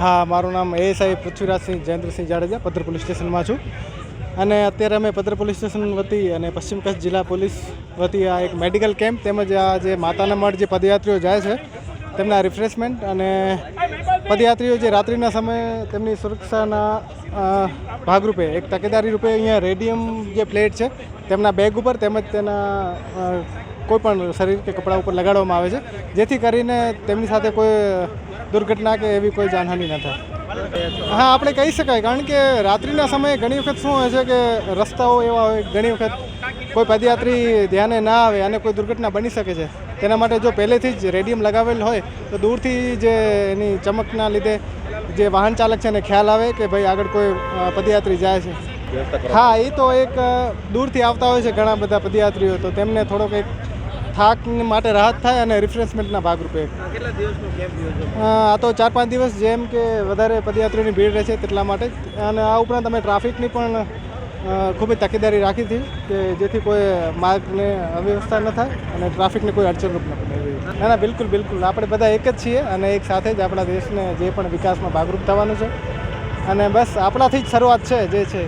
હા, મારું નામ એએસઆઈ પૃથ્વીરાજસિંહ જયેન્દ્રસિંહ જાડેજા, પદ્ધર પોલીસ સ્ટેશનમાં છું. અને અત્યારે અમે પદર પોલીસ સ્ટેશન વતી અને પશ્ચિમ કચ્છ જિલ્લા પોલીસ વતી આ એક મેડિકલ કેમ્પ તેમજ આ જે માતાના મઢ જે પદયાત્રીઓ જાય છે, તેમના રિફ્રેશમેન્ટ અને પદયાત્રીઓ જે રાત્રિના સમયે તેમની સુરક્ષાના ભાગરૂપે, એક તકેદારી રૂપે અહીંયા રેડિયમ જે પ્લેટ છે, તેમના બેગ ઉપર તેમજ તેના અ, કોઈ પણ શરીર કે કપડા ઉપર લગાડવામાં આવે છે જેથી કરીને તેમની સાથે કોઈ દુર્ઘટના કે એવી કોઈ જાનહાનિ ન થાય. હા આપણે કહી શકાય કારણ કે રાત્રિના સમયે ઘણી વખત શું હોય છે કે રસ્તાઓ એવા હોય ઘણી વખત કોઈ પદયાત્રી ધ્યાને ના આવે અને કોઈ દુર્ઘટના બની શકે છે. તેના માટે જો પહેલેથી જ રેડિયમ લગાવેલ હોય તો દૂરથી જે એની ચમકના લીધે જે વાહન ચાલક છે એને ખ્યાલ આવે કે ભાઈ આગળ કોઈ પદયાત્રી જાય છે. હા એ તો એક દૂરથી આવતા હોય છે ઘણા બધા પદયાત્રીઓ તો તેમને થોડોક એક થાક માટે રાહત થાય અને રિફ્રેશમેન્ટના ભાગરૂપે. આ તો ચાર પાંચ દિવસ જેમ કે વધારે પદયાત્રીઓની ભીડ રહે છે તેટલા માટે અને આ ઉપરાંત અમે ટ્રાફિકની પણ ખૂબ જ તકેદારી રાખી હતી કે જેથી કોઈ માર્ગને અવ્યવસ્થા ન થાય અને ટ્રાફિકને કોઈ અડચણરૂપ ન બને ના ના બિલકુલ બિલકુલ. આપણે બધા એક જ છીએ અને એક સાથે જ આપણા દેશને જે પણ વિકાસમાં ભાગરૂપ થવાનું છે. અને બસ આપણાથી જ શરૂઆત છે જે છે.